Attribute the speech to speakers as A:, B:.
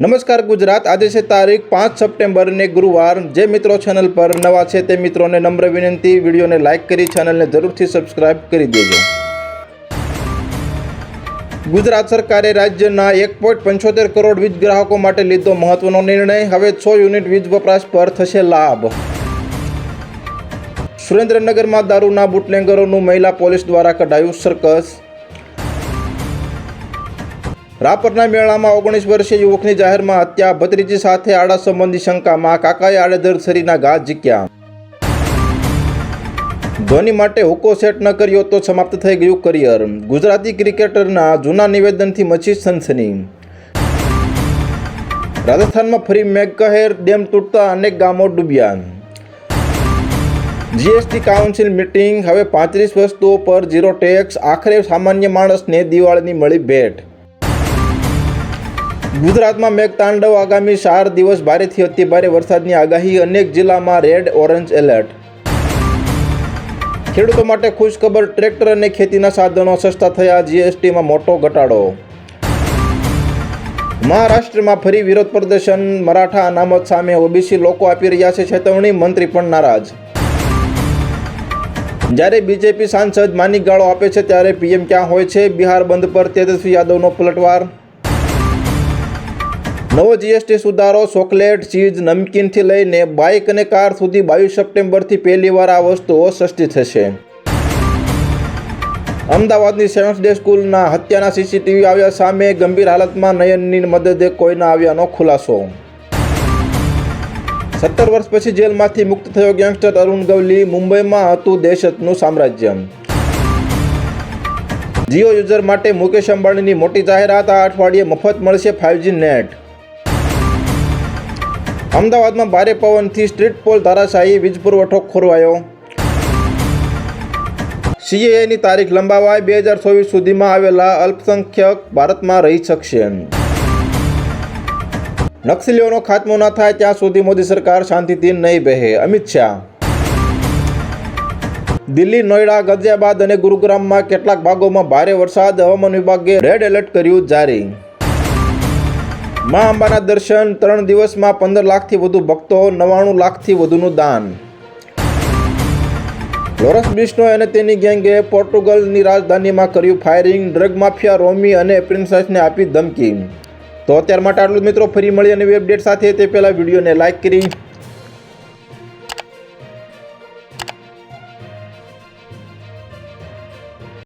A: નમસ્કાર ગુજરાત. આજે છે તારીખ પાંચ સપ્ટેમ્બરને ગુરુવાર. જે મિત્રો ચેનલ પર નવા છે તે મિત્રોને નમ્ર વિનંતી, વિડીયોને લાઇક કરી ચેનલને જરૂરથી સબસ્ક્રાઇબ કરી દેજો. ગુજરાત સરકારે રાજ્યના એક પોઈન્ટ પંચોતેર કરોડ વીજ ગ્રાહકો માટે લીધો મહત્વનો નિર્ણય. હવે છ યુનિટ વીજ વપરાશ પર થશે લાભ. સુરેન્દ્રનગરમાં દારૂના બુટલેંગરોનું મહિલા પોલીસ દ્વારા કઢાયું સર્કસ. રાપરના મેળામાં ઓગણીસ વર્ષીય યુવકની જાહેરમાં હત્યા, ભત્રીજી સાથે આડા સંબંધી શંકામાં કાકાએ આડેધડ શરીરના ઘા ઝીક્યા. ધોની માટે હુકો સેટ ન કર્યો તો સમાપ્ત થઈ ગયું કરિયર. ગુજરાતી ક્રિકેટરના જૂના નિવેદનથી મચી સનસની. રાજસ્થાનમાં ફરી મેઘકહેર ડેમ તૂટતા અનેક ગામો ડૂબ્યા. જીએસટી કાઉન્સિલ મિટિંગ હવે પાંત્રીસ વસ્તુઓ પર ઝીરો ટેક્સ, આખરે સામાન્ય માણસને દિવાળીની મળી ભેટ. ગુજરાતમાં મેઘતાંડવ આગામી ચાર દિવસ ભારેથી અતિ ભારે વરસાદની આગાહી, અનેક જિલ્લામાં રેડ ઓરેન્જ એલર્ટ ખેડૂતો માટે ખુશખબર ટ્રેક્ટર અને ખેતીના સાધનો સસ્તા થયા, જીએસટીમાં મોટો ઘટાડો. મહારાષ્ટ્રમાં ફરી વિરોધ પ્રદર્શન, મરાઠા અનામત સામે ઓબીસી લોકો આપી રહ્યા છે ચેતવણી, મંત્રી પણ નારાજ. જ્યારે બીજેપી સાંસદ માની ગાળો આપે છે ત્યારે પીએમ ક્યાં હોય છે? બિહાર બંધ પર તેજસ્વી યાદવનો પલટવાર નવો જીએસટી સુધારો, ચોકલેટ, ચીઝ, નમકીનથી લઈને બાઇક અને કાર સુધી બાવીસ સપ્ટેમ્બરથી પહેલીવાર આ વસ્તુઓ સસ્તી થશે. અમદાવાદની સેવન્થ ડે સ્કૂલના હત્યાના સીસીટીવી આવ્યા સામે ગંભીર હાલતમાં નયનની મદદે કોઈના આવ્યાનો ખુલાસો. સત્તર વર્ષ પછી જેલમાંથી મુક્ત થયો ગેંગસ્ટર અરુણ ગવલી, મુંબઈમાં હતું દહેશતનું સામ્રાજ્ય. જીઓ યુઝર માટે મુકેશ અંબાણીની મોટી જાહેરાત આ અઠવાડિયે મફત મળશે ફાઇવજી નેટ. અમદાવાદમાં ભારે પવનથી સ્ટ્રીટ પોલ ધારાશાયી વીજ પુરવઠો ખોરવાયો. સીએએની તારીખ લંબાવાય બે હજાર ચોવીસ સુધીમાં આવેલા અલ્પસંખ્યક ભારતમાં રહી શકશે. નક્સલીઓનો ખાત્મો ન થાય ત્યાં સુધી મોદી સરકાર શાંતિથી નહીં બહે. અમિત શાહ. દિલ્હી, નોઈડા, ગાઝિયાબાદ અને ગુરુગ્રામમાં કેટલાક ભાગોમાં ભારે વરસાદ. હવામાન વિભાગે રેડ એલર્ટ કર્યું જારી. મા અંબાના દર્શન ત્રણ દિવસમાં પંદર લાખથી વધુ ભક્તો નવ્વાણું લાખથી વધુનું દાન. લોરસ બિશ્નોય અને તેની ગેંગે પોર્ટુગલની રાજધાનીમાં કર્યું ફાયરિંગ, ડ્રગ માફિયા, રોમી અને પ્રિન્સેસને આપી ધમકી. તો અત્યાર માટે આટલું મિત્રો, ફરી મળી અને અપડેટ સાથે. તે પહેલાં વિડીયોને લાઇક કરી